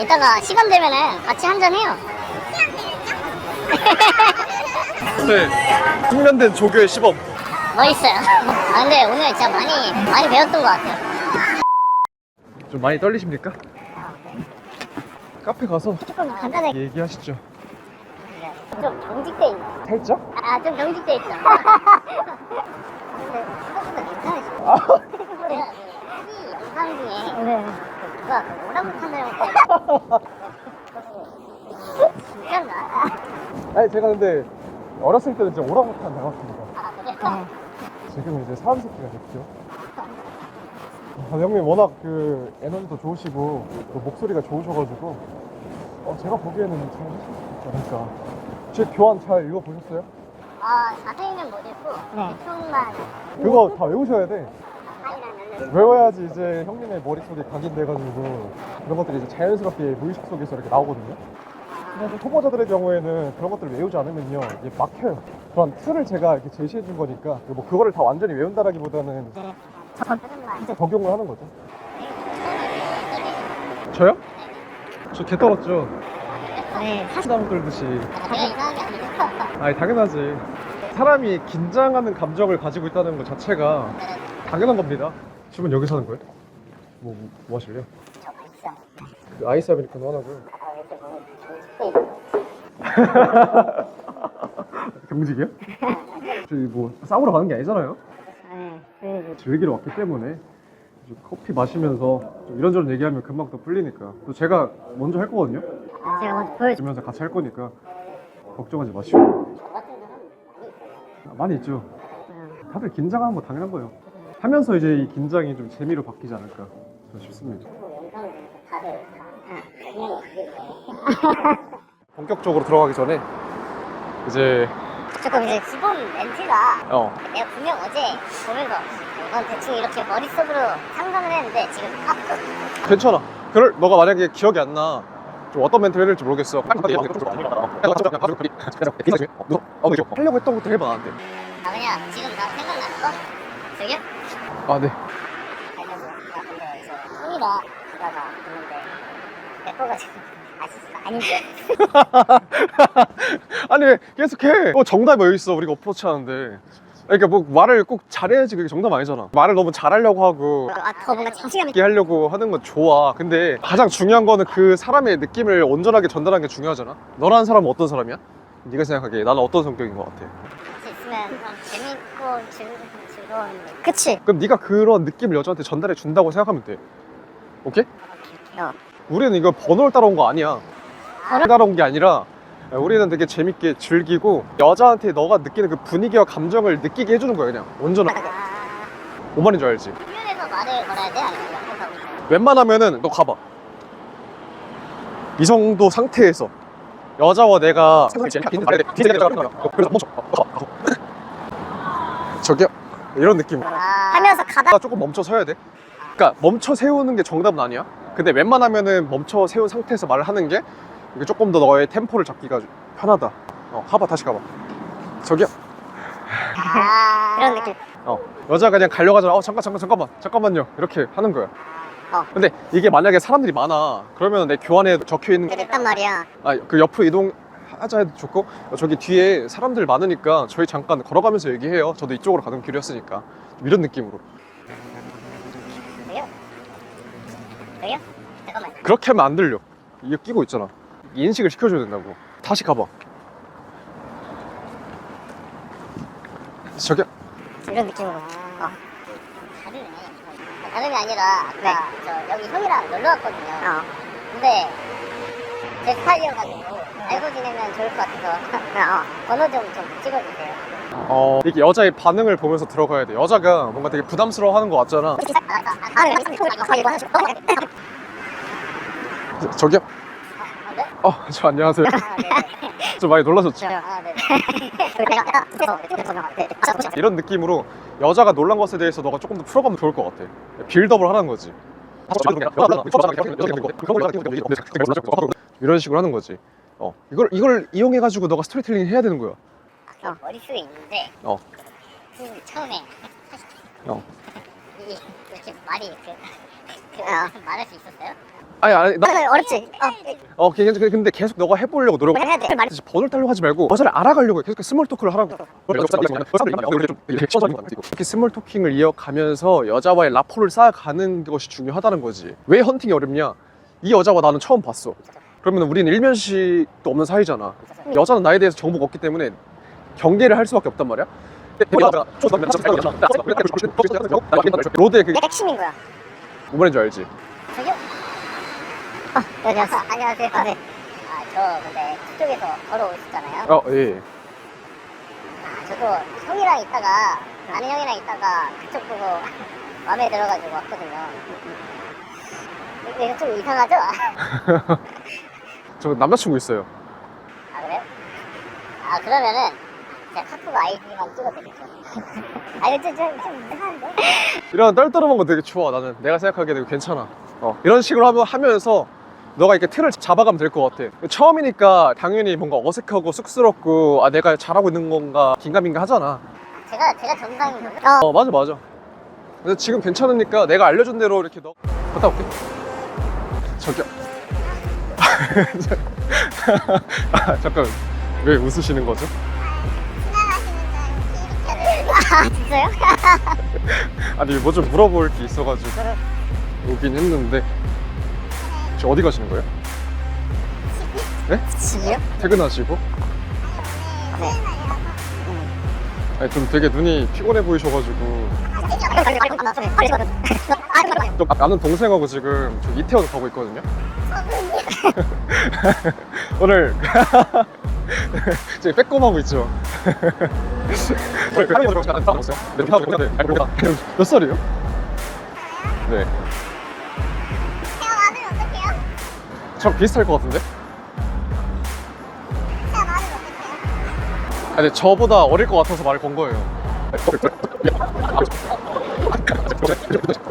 이따가 시간 되면은 같이 한잔 해요. 네. 숙련된 조교의 시범. 멋있어요. 아 근데 오늘 진짜 많이 많이 배웠던 것 같아요. 좀 많이 떨리십니까? 카페 가서 조금 간단하게 얘기하시죠. 좀 경직돼 있네. 살짝? 아좀 경직돼 있죠. 근데 생각보다 괜찮으시고. 아. 제가 이 영상 중에 그 누가 그 진짜인가? 아니 제가 근데 어렸을 때는 진짜 오랑우탄 닮았습니다. 아 그래? 지금 이제 사람 새끼가 됐죠. 아, 형님 워낙 그 에너지도 좋으시고 또 목소리가 좋으셔가지고 어, 제가 보기에는 잘 하실 수 있지 않을까. 제 교환 잘 읽어보셨어요? 아 자세히는 못 읽고 대충만 그거 다 외우셔야 돼. 외워야지 이제 형님의 머릿속에 각인돼가지고 그런 것들이 이제 자연스럽게 무의식 속에서 이렇게 나오거든요. 근데 초보자들의 경우에는 그런 것들을 외우지 않으면요, 이게 막혀요. 그런 틀을 제가 이렇게 제시해 준 거니까 뭐 그거를 다 완전히 외운다라기보다는 그것만 적용을 하는 거죠. 저요? 저 개 떨었죠. 네 수담 떨듯이. 아니죠? 아니 당연하지. 사람이 긴장하는 감정을 가지고 있다는 것 자체가 당연한 겁니다. 지금 여기서 하는 거예요? 뭐, 뭐, 뭐 하실래요? 저그 아이스 아메리카노 하나고요. 아 이렇게 보면 경직이요? 저희 뭐 싸우러 가는 게 아니잖아요. 네 그래도 즐기러 왔기 때문에 좀 커피 마시면서 좀 이런저런 얘기하면 금방 또 풀리니까 또 제가 먼저 할 거거든요. 아, 제가 먼저 보여줘 주면서 같이 할 거니까 걱정하지 마시고 저 같은 사람 아, 많이 있죠. 응. 다들 긴장하는 거 당연한 거예요. 하면서 이제 이 긴장이 좀 재미로 바뀌지 않을까 저는 싶습니다. 본격적으로 들어가기 전에 이제 조금 이제 기본 멘트가 어 내가 분명 어제 보면서 이건 대충 이렇게 머릿속으로 상상을 했는데 지금 괜찮아. 그럴 너가 만약에 기억이 안 나. 좀 어떤 멘트를 해야 될지 모르겠어. 하려고 했던 것도 해봐 나한테. 아 그냥 지금 나 생각나는 거 저기요? 아 네. 아 손이가? 아니 왜 계속해. 어 정답이 어디 있어? 우리가 어프로치 하는데. 그러니까 뭐 말을 꼭 잘해야지 그게 정답 아니잖아. 말을 너무 잘하려고 하고 아더 뭔가 자신감 있게 하려고 하는 건 좋아. 근데 가장 중요한 거는 그 사람의 느낌을 온전하게 전달하는 게 중요하잖아. 너라는 사람은 어떤 사람이야? 네가 생각하기에 나는 어떤 성격인 것 같아. 같이 있으면 그냥 재밌고 즐, 즐거운 그치? 그럼 네가 그런 느낌을 여자한테 전달해 준다고 생각하면 돼. 오케이? 어. 우리는 이거 번호를 따라온 거 아니야. 번호? 따라온 게 아니라 우리는 되게 재밌게 즐기고 여자한테 너가 느끼는 그 분위기와 감정을 느끼게 해주는 거야 그냥 온전하게 아뭔 말인지 알지? 표현해서 말을 걸어야 돼? 아니면 웬만하면은 너 가봐 이 정도 상태에서 여자와 내가 저기요 이런 느낌. 아. 하면서 가다 조금 멈춰 서야 돼. 그러니까 멈춰 세우는 게 정답은 아니야. 근데 웬만하면은 멈춰 세운 상태에서 말을 하는 게 이게 조금 더 너의 템포를 잡기가 편하다. 어 가봐 다시 가봐. 저기요. 아. 그런 느낌. 어 여자가 그냥 가려가잖아 어 잠깐 잠깐 잠깐만 잠깐만요. 이렇게 하는 거야. 어. 근데 이게 만약에 사람들이 많아. 그러면 내 교환에 적혀 있는 됐단 말이야. 아 그 옆으로 이동 하자 해도 좋고 어, 저기 뒤에 사람들 많으니까 저희 잠깐 걸어가면서 얘기해요. 저도 이쪽으로 가는 길이었으니까. 좀 이런 느낌으로. 저기요? 저기요? 잠깐만. 그렇게 하면 안 들려. 이게 끼고 있잖아. 인식을 시켜줘야 된다고. 다시 가봐. 저기요 이런 느낌으로. 어. 다르네 다름이 아니라 아까 저 여기 형이랑 놀러 왔거든요. 근데 제 스타일이어가지고 알고 지내면 좋을 것 같아서 번호 좀, 좀 찍어주세요 어 이게 여자의 반응을 보면서 들어가야 돼 여자가 뭔가 되게 부담스러워하는 것 같잖아 아, 네. 저- 저기요 아, 네? 어, 저 안녕하세요. 아, 네. 좀 많이 놀라셨죠? 아, 네. 이런 느낌으로 여자가 놀란 것에 대해서 너가 조금 더 풀어가면 좋을 것 같아. 빌드업을 하라는 거지. 이런 식으로 하는 거지. 어, 이걸 이걸 이용해 가지고 너가 스토리텔링 해야 되는 거야. 어, 머릿 속에 있는데 어. 그 처음에 어. 이 이렇게 말이 그, 그 말할 수 있었어요? 아니 아니 나나 어렵지. 어, 어, 근데 근데 계속 너가 해보려고 노력. 해야 돼. 말. 번호를 따려고 하지 말고 여자를 알아가려고 해. 계속 스몰 토크를 하라고. 이렇게 스몰 토킹을 이어가면서 여자와의 라포를 쌓아가는 것이 중요하다는 거지. 왜 헌팅이 어렵냐? 이 여자와 나는 처음 봤어. 그러면 우리는 일면식도 없는 사이잖아. 여자는 나에 대해서 정보가 없기 때문에 경계를 할 수밖에 없단 말이야. 로드의 그 핵심인 거야. 뭐라는 줄 알지? 저기요? 아, 네, 안녕하세요. 안녕하세요. 아, 네. 아, 저 근데 그쪽에서 걸어오셨잖아요. 어, 예. 아, 저도 형이랑 있다가, 아는 형이랑 있다가 그쪽 보고 마음에 들어가지고 왔거든요. 근데 좀 이상하죠? 저 남자친구 있어요. 아, 그래요? 아, 그러면은 제가 카톡 아이디만 찍어드릴게요. 아, 이거 좀, 좀, 좀 이상한데? 이런 떨떠름한 거 되게 좋아. 나는 내가 생각하기에는 괜찮아. 어, 이런 식으로 하면, 하면서 너가 이렇게 틀을 잡아가면 될 것 같아. 처음이니까 당연히 뭔가 어색하고 쑥스럽고 아 내가 잘하고 있는 건가 긴가민가 하잖아. 제가, 제가 정상인 거죠? 어 맞아 맞아. 근데 지금 괜찮으니까 내가 알려준 대로 이렇게 너 갔다 올게. 저기요. 아, 잠깐 왜 웃으시는 거죠? 아, 진짜요? 아니 뭐 좀 물어볼 게 있어가지고 오긴 했는데 지금 어디 가시는 거예요? 집이요? 퇴근하시고? 네. 아니 좀 되게 눈이 피곤해 보이셔가지고 좀 아는 동생하고 지금 저 이태원 가고 있거든요 오늘 지금 빼꼼하고 있죠 몇 살이에요? 네 제가 많으면 어떡해요? 저랑 비슷할 것 같은데? 제가 많으면 어떡해요? 아, 근데 저보다 어릴 것 같아서 말을 건 거예요.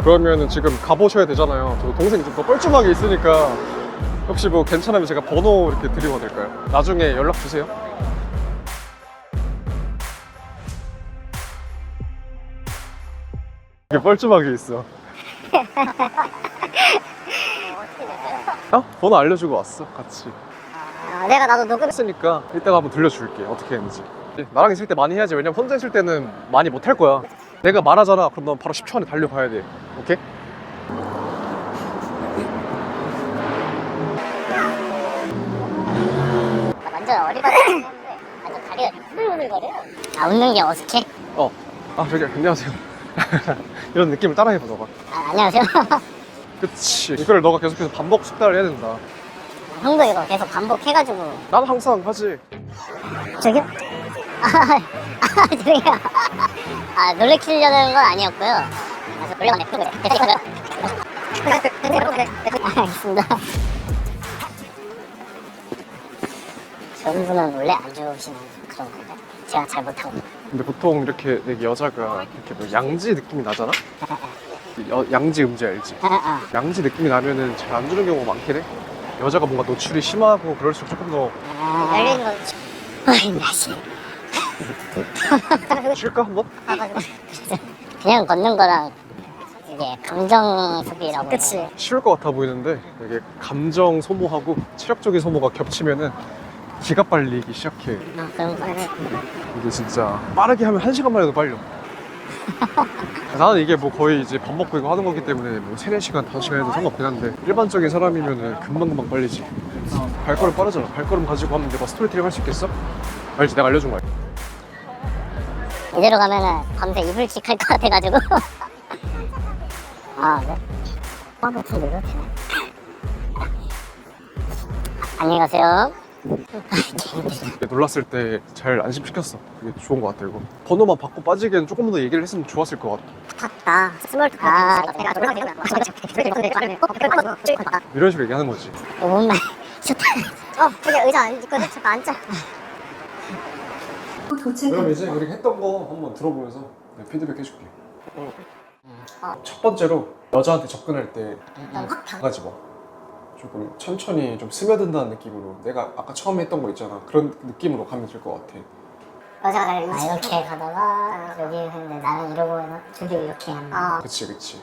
그러면은 지금 가보셔야 되잖아요. 저 동생이 좀 더 뻘쭘하게 있으니까 혹시 뭐 괜찮으면 제가 번호 이렇게 드리면 될까요? 나중에 연락 주세요. 이게 뻘쭘하게 있어. 어? 번호 알려주고 왔어, 같이. 아, 내가 나도 녹음 했으니까 이따가 한번 들려줄게 어떻게 했는지 나랑 있을 때 많이 해야지 왜냐면 혼자 있을 때는 많이 못 할 거야 내가 말하잖아. 그럼 넌 바로 10초 안에 달려가야 돼. 오케이? 나 완전 어리바리 완전 다리가 후들후들거려 아 웃는 게 어색해? 어. 아 저기 안녕하세요. 이런 느낌을 따라해봐 너가. 아 안녕하세요. 그치. 이걸 너가 계속해서 반복 숙달을 해야 된다. 형도 이거 계속 반복해가지고. 난 항상 하지. 저기요? 아, 아 죄송해요? 아 놀래키려는 건 아니었고요. 아, 저 놀래가네 아, 알겠습니다. 저런 분은 원래 안 좋으시는 그런 건가요? 제가 잘 못하고. 근데 보통 이렇게 여자가 이렇게 뭐 양지 느낌이 나잖아? 여- 양지 음지 알지? 아, 아. 양지 느낌이 나면은 잘 안 주는 경우가 많긴 해. 여자가 뭔가 노출이 심하고 그럴수록 조금 더 아, 열리는 건 어이 날씨 쉴까 한번? 그냥 걷는 거랑 이게 감정 소비라고 그치. 쉬울 것 같아 보이는데 이게 감정 소모하고 체력적인 소모가 겹치면은 기가 빨리기 시작해. 아, 그런 거 이게 진짜 빠르게 하면 한 시간만 해도 빨려. 나는 이게 뭐 거의 이제 밥 먹고 이거 하는 거기 때문에 뭐 3, 4시간, 5시간 해도 상관없긴 한데 일반적인 사람이면은 금방금방 빨리지. 발걸음 빠르잖아. 발걸음 가지고 하면 내가 스토리텔링 할 수 있겠어? 알지? 내가 알려준 거야 이대로 가면은 밤새 이불킥 할 것 같아가지고 아 네? 좀 늘었네 안녕히 가세요 놀랐을 때 잘 안심시켰어 그게 좋은 것 같아 이거 번호만 받고 빠지기엔 조금 더 얘기를 했으면 좋았을 것 같아 탔다 스몰 아 내가 이런 식으로 얘기하는 거지 5분만 좋다 어 저기 의자 안 있거든 잠깐 앉자 그럼 이제 우리 했던 거 한번 들어보면서 내가 피드백 해줄게. 첫 번째로 여자한테 접근할 때 가지 마. 조금 천천히 좀 스며든다는 느낌으로 내가 아까 처음에 했던 거 있잖아 그런 느낌으로 가면 될 것 같아. 여자가 아, 이렇게 가다가 여기 근데 나는 이러고 해서 저기 이렇게 하는 거 그치 그치.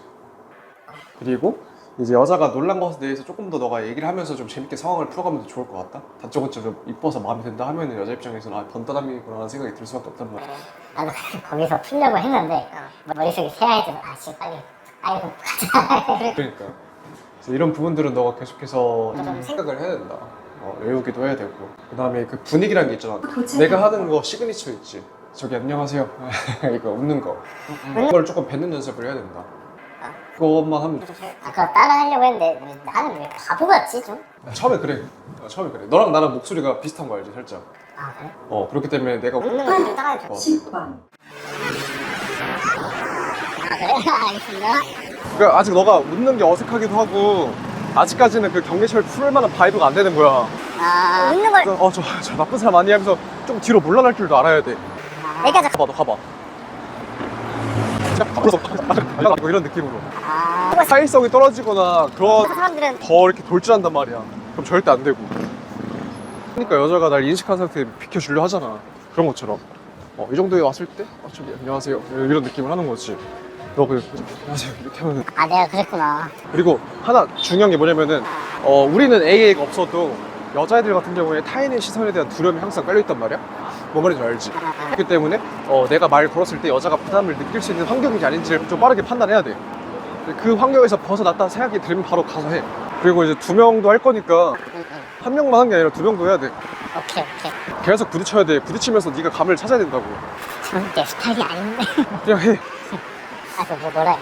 그리고 이제 여자가 놀란 것에 대해서 조금 더 너가 얘기를 하면서 좀 재밌게 상황을 풀어가면 더 좋을 것 같다. 다짜고짜 좀 이뻐서 마음에 든다 하면은 여자 입장에서는 아 번다남이구나라는 생각이 들 수밖에 없단 말이야. 나도 거기서 풀려고 했는데 머릿속에 새하얘서 아씨 빨리 아이고 가자 그러니까 그래서 이런 부분들은 너가 계속해서 좀 생각을 해야 된다. 어, 외우기도 해야 되고 그 다음에 그 분위기라는 게 있잖아. 내가 하는 거 시그니처 있지. 저기 안녕하세요. 이거 웃는 거. 그걸 조금 뱉는 연습을 해야 된다. 그것만 하면 돼. 아까 따라 하려고 했는데 왜 나는 왜 바보 같지 좀? 처음에 그래. 어, 처음에 그래. 너랑 나랑 목소리가 비슷한 거 알지, 살짝. 아 그래? 어 그렇기 때문에 내가 웃는 거 좀 따라해줘 어. 10번, 아 그래? 알겠습니다 그러니까 아직 너가 웃는 게 어색하기도 하고 아직까지는 그 경계심을 풀 만한 바이브가 안 되는 거야. 아 웃는 걸 그래서 어저 저 나쁜 사람 아니야 하면서 좀 뒤로 물러날 줄도 알아야 돼. 내가 자 가봐 너 가봐. 앞으로 서 이런 느낌으로. 아 사회성이 떨어지거나 그런 사람들은 더 이렇게 돌진한단 말이야. 그럼 절대 안 되고. 그러니까 여자가 날 인식한 상태에 비켜주려 하잖아. 그런 것처럼. 어, 이 정도에 왔을 때, 아, 저기, 안녕하세요. 이런 느낌을 하는 거지. 너 그, 안녕하세요. 이렇게 하면은. 아 내가 그랬구나 그리고 하나 중요한 게 뭐냐면은, 어, 우리는 AA가 없어도 여자애들 같은 경우에 타인의 시선에 대한 두려움이 항상 깔려있단 말이야? 뭔 말인지 알지? 그렇기 때문에, 어, 내가 말 걸었을 때 여자가 부담을 느낄 수 있는 환경인지 아닌지를 좀 빠르게 판단해야 돼. 그 환경에서 벗어났다는 생각이 들면 바로 가서 해. 그리고 이제 두 명도 할 거니까. 한 명만 한 게 아니라 두 명도 해야 돼. 오케이 오케이 계속 부딪혀야 돼. 부딪히면서 네가 감을 찾아야 된다고. 저는 내 스타일이 아닌데 그냥 해. 아저 뭐 뭐라 해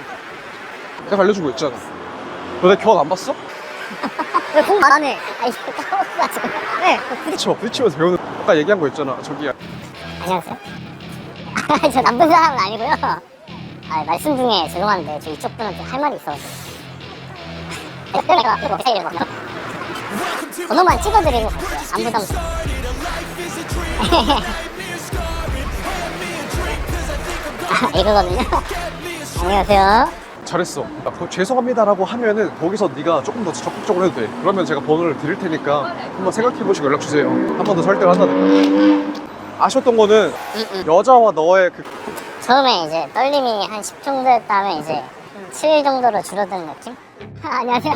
내가 알려주고 있잖아. 너내 교환 안 봤어? 왜 공부 안 하네 아 이거 까먹어가지고 왜 부딪혀. 부딪히면서 배우는. 아까 얘기한 거 있잖아. 저기야. 안녕하세요 아, 저 나쁜 사람은 아니고요 아 말씀 중에 죄송한데 저 이쪽 분한테 할 말이 있어가지고 번호만 찍어드리고 갈게요 안 부담스러워 아 이거거든요 안녕하세요 잘했어. 아, 그거 죄송합니다라고 하면은 거기서 네가 조금 더 적극적으로 해도 돼. 그러면 제가 번호를 드릴 테니까 한번 생각해 보시고 연락 주세요. 한 번 더 설득을 한다든가. 아쉬웠던 거는. 여자와 너의 그 처음에 이제 떨림이 한 10 정도 였다면 이제 7 정도로 줄어드는 느낌? 아, 안녕하세요.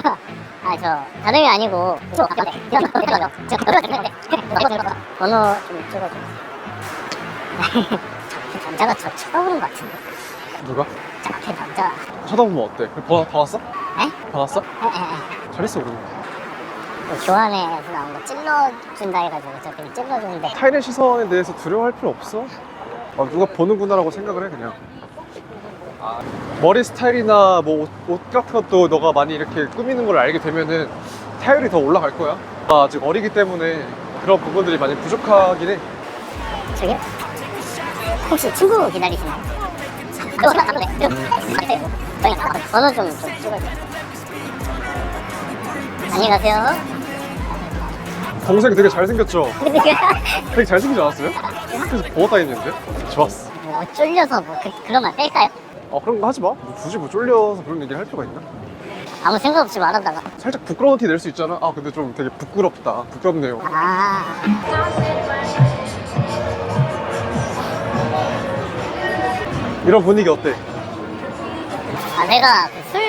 아, 저, 다름이 아니고. 번호 좀 찍어줘. 저 남자가 저 쳐다보는 것 같은데. 누가 저 앞에 남자. 쳐다보면 어때? 번호 받았어? 에? 받았어? 에, 에, 에. 잘했어 그러면. 그 교환에서 나온 거 찔러준다 해가지고 저 그냥 찔러주는데. 타인의 시선에 대해서 두려워할 필요 없어. 아, 누가 보는구나라고 생각을 해 그냥. 머리 스타일이나 뭐 옷 같은 것도 너가 많이 이렇게 꾸미는 걸 알게 되면은 타율이 더 올라갈 거야. 아, 아직 어리기 때문에 그런 부분들이 많이 부족하긴 해. 저기요? 혹시 친구 기다리시나요? 번호 좀, 좀 찍어줘. 안녕히 가세요. 동생 되게 잘생겼죠? 되게 잘생기지 않았어요? 그래서 보고 다니는데? 좋았어. 뭐 쫄려서 뭐 그, 그런 말 뺄까요? 어, 그런 거 하지 마. 뭐 굳이 뭐 쫄려서 그런 얘기를 할 필요가 있나? 아무 생각 없이 말하다가 살짝 부끄러운 티 낼 수 있잖아. 아, 근데 좀 되게 부끄럽다. 부끄럽네요. 아 이런 분위기 어때? 아, 내가 그술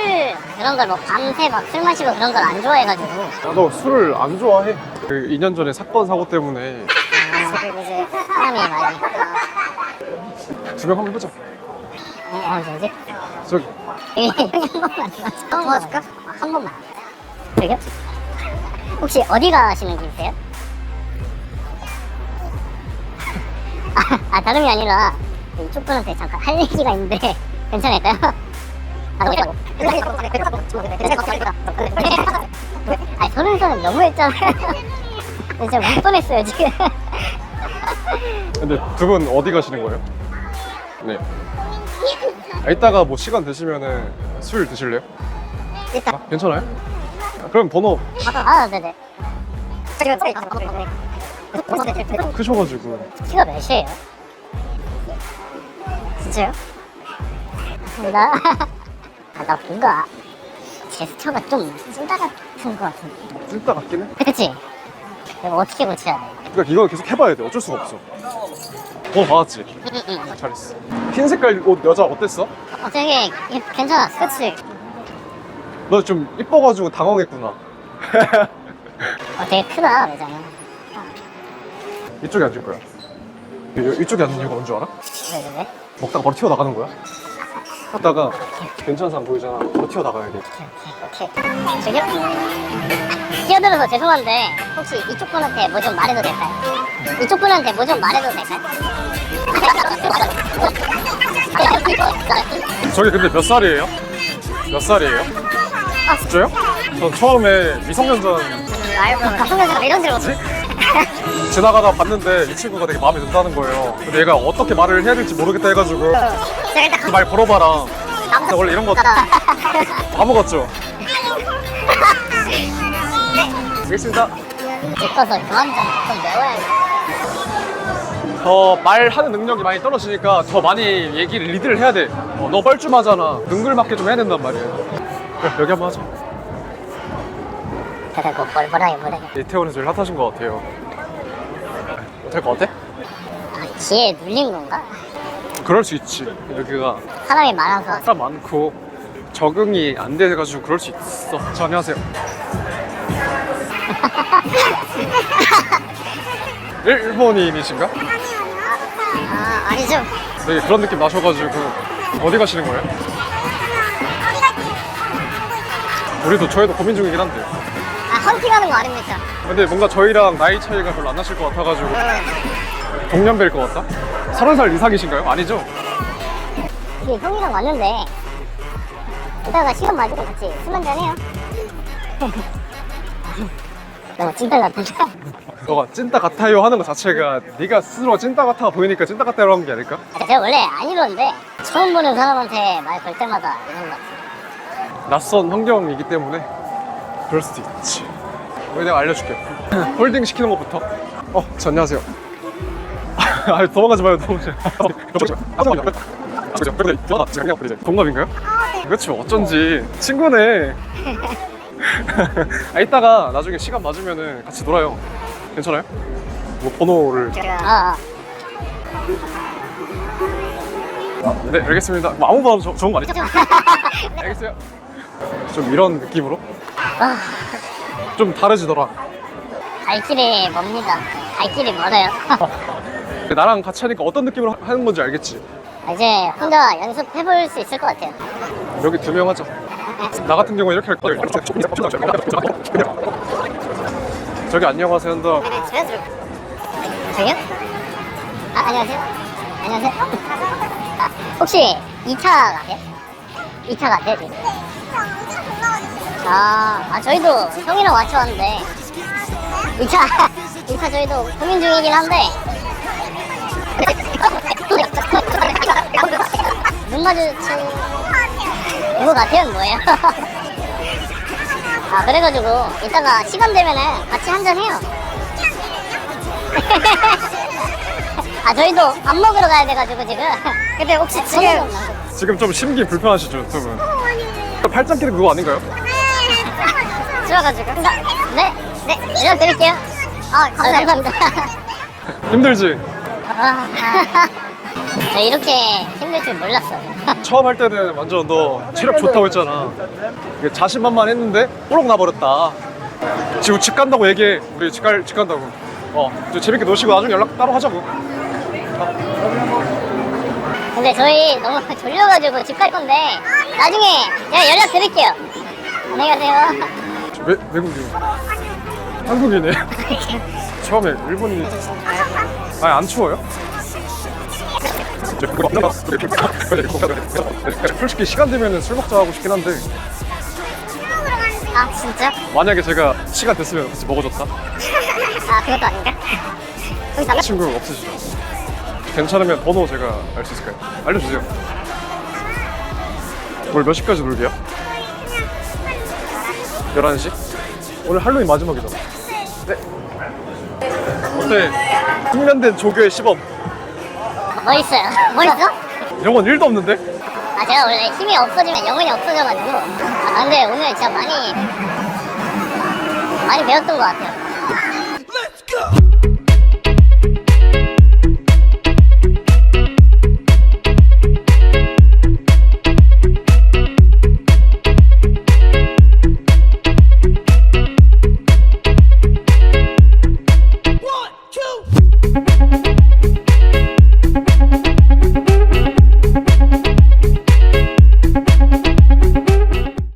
그런 걸 뭐 밤새 막 술 마시고 그런 걸 안 좋아해가지고 나도 술을 안 좋아해. 그 2년 전에 사건 사고 때문에 아, 그리고 이제 사람이 많이 두명 한번 해보자. 어, 어 뭐지? 저기 형이 한 번만 도와줄까? 한 번만 저기요? 혹시 어디 가시는 길이세요? 아, 아 다름이 아니라 이쪽 분한테 잠깐 할 얘기가 있는데 괜찮을까요? 아, 아 서른 살은 너무 했잖아요 진짜 울 뻔했어요 지금 근데 두 분 어디 가시는 거예요? 네. 아, 이따가 뭐 시간 되시면은 술 드실래요? 일단 아, 괜찮아요? 아, 그럼 번호 아 네네 크셔가지고 키가 몇이에요? 진짜요? 나, 아, 나 뭔가 제스처가 좀 찐따 같은 것 같은데. 찐따 같긴 해. 그치? 이거 어떻게 고쳐야 돼? 그러니까 이거 계속 해봐야 돼. 어쩔 수가 없어. 번호 받았지? 응, 응, 응. 잘했어. 흰 색깔 옷 여자 어땠어? 어, 되게 괜찮았어. 그치? 너 좀 이뻐가지고 당황했구나. 어, 되게 크다 매장이. 이쪽에 앉을 거야. 이- 이쪽에 앉는 이유가 뭔 줄 알아? 왜 왜? 왜? 먹다가 바로 튀어나가는 거야. 먹다가 괜찮은 사람 보이잖아. 바로 튀어나가야 돼. 오케이. 저기요? 끼어들어서 죄송한데 혹시 이쪽 분한테 뭐 좀 말해도 될까요? 이쪽 분한테 뭐 좀 말해도 될까요? 저기 근데 몇 살이에요? 몇 살이에요? 아, 진짜요? 전 처음에 미성년자 알고 가성면서 이런 줄 알았지? 지나가다 봤는데 이 친구가 되게 마음에 든다는 거예요. 근데 얘가 어떻게 말을 해야 될지 모르겠다 해가지고 제가 일단 그말 걸어봐라. 감사- 원래 이런 거다 까먹었죠? 알겠습니다. 예뻐서 그만 좀, 좀 매워야지. 더 말하는 능력이 많이 떨어지니까 더 많이 얘기를 리드를 해야 돼. 어, 너 뻘쭘하잖아. 능글맞게 좀 해야 된단 말이야. 그래, 여기 한번 하자. 그래고 뭘 뭐라해 뭐라해. 이태원에서 제일 핫하신 것 같아요. 될 것 같아? 아, 지에 눌린 건가? 그럴 수 있지. 여기가 사람이 많아서 사람 많고 적응이 안 돼가지고 그럴 수 있어. 저 안녕하세요. 일, 일본인이신가? 아 아니죠 네, 그런 느낌 나셔가지고 어디 가시는 거예요? 우리도 저희도 고민 중이긴 한데 아 헌팅하는 거 아닙니까? 근데 뭔가 저희랑 나이 차이가 별로 안 나실 것 같아가지고 동년배일 것 같다? 서른 살 이상이신가요? 아니죠? 이게 형이랑 왔는데 이따가 시간 맞으면 같이 술 한잔 해요 너무 찐따 같은데 너가 찐따 같아요 하는 것 자체가 네가 스스로 찐따 같아 보이니까 찐따 같아요 하는 게 아닐까? 제가 원래 안 이러는데 처음 보는 사람한테 말 걸 때마다 이런 거 같아요 낯선 환경이기 때문에 그럴 수도 있지 내가 알려줄게. 홀딩 시키는 것부터. 어, 저 안녕하세요. 아, 도망가지 마요 도망가지 마요. 동갑인가요? 그렇죠 어쩐지. 친구네. 아 이따가 나중에 시간 맞으면은 같이 놀아요. 괜찮아요? 뭐 번호를. 아, 네 알겠습니다. 뭐 아무 번호 저- 좋은 거 아니죠? 알겠어요. 좀 이런 느낌으로? 아, 좀 다르지더라 갈 길이 멉니다 갈 길이 멀어요 나랑 같이 하니까 어떤 느낌으로 하는 건지 알겠지? 이제 혼자 연습해볼 수 있을 것 같아요 여기 두 명 하자. 나 같은 경우는 이렇게 할 거야. 저기 안녕하세요 한다. 자연스럽게 저기요? 아 안녕하세요 안녕하세요 아, 혹시 2차 가세요? 2차 가세요 지금? 아, 아 저희도 형이랑 같이 왔는데 2차 2차 저희도 고민 중이긴 한데 눈 마주친 것 같아요 뭐예요? 아 그래가지고 이따가 시간 되면은 같이 한잔 해요. 아 저희도 밥 먹으러 가야 돼가지고 지금. 근데 혹시 지금 지금 좀 심기 불편하시죠, 두 분? 팔짱 끼는 그거 아닌가요? 들어가지고. 네, 네 연락 드릴게요. 아 감사합니다. 힘들지? 아, 저 이렇게 힘들 줄 몰랐어요. 처음 할 때는 완전 너 체력 좋다고 했잖아. 이게 자신만만 했는데 뽀록 나버렸다. 지금 집 간다고 얘기해. 우리 집, 갈, 집 간다고. 어, 이제 재밌게 노시고 나중에 연락 따로 하자고. 근데 저희 너무 졸려가지고 집 갈 건데 나중에 제가 연락 드릴게요. 안녕히 가세요. 저 외, 외국인. 한국이네. 처음에 일본인이. 아니, 안 추워요? 솔직히 시간 되면 술 먹자 하고 싶긴 한데 아 진짜? 만약에 제가 시간 됐으면 같이 먹어줬다 아 그것도 아닌가? 거기? 친구 없으시죠? 괜찮으면 번호 제가 알 수 있을까요? 알려주세요 오늘 몇 시까지 놀게요? 11시? 오늘 할로윈 마지막이잖아 네 어때? 숙련된 조교의 시범 뭐 있어요? 뭐 있어? 이런 건 1도 없는데? 아 제가 원래 힘이 없어지면 영혼이 없어져가지고 아 근데 오늘 진짜 많이 많이 배웠던 것 같아요